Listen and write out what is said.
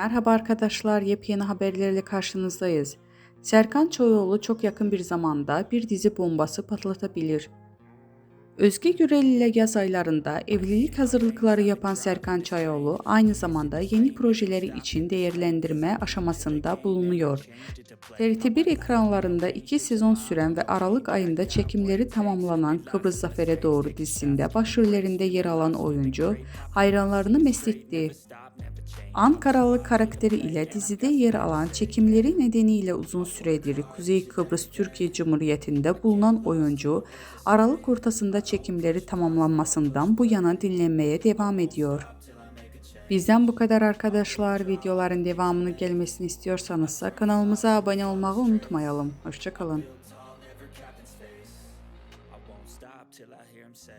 Merhaba arkadaşlar, yepyeni haberlerle karşınızdayız. Serkan Çoğuoğlu çok yakın bir zamanda bir dizi bombası patlatabilir. Özge Gürel ile yaz aylarında evlilik hazırlıkları yapan Serkan Çayoğlu aynı zamanda yeni projeleri için değerlendirme aşamasında bulunuyor. TRT1 ekranlarında iki sezon süren ve Aralık ayında çekimleri tamamlanan Kıbrıs Zafer'e Doğru dizisinde başrollerinde yer alan oyuncu hayranlarını mesletti. Ankaralı karakteri ile dizide yer alan çekimleri nedeniyle uzun süredir Kuzey Kıbrıs Türkiye Cumhuriyeti'nde bulunan oyuncu, Aralık ortasında çekimleri tamamlanmasından bu yana dinlenmeye devam ediyor. Bizden bu kadar arkadaşlar. Videoların devamını gelmesini istiyorsanız kanalımıza abone olmayı unutmayalım. Hoşçakalın. till I hear him say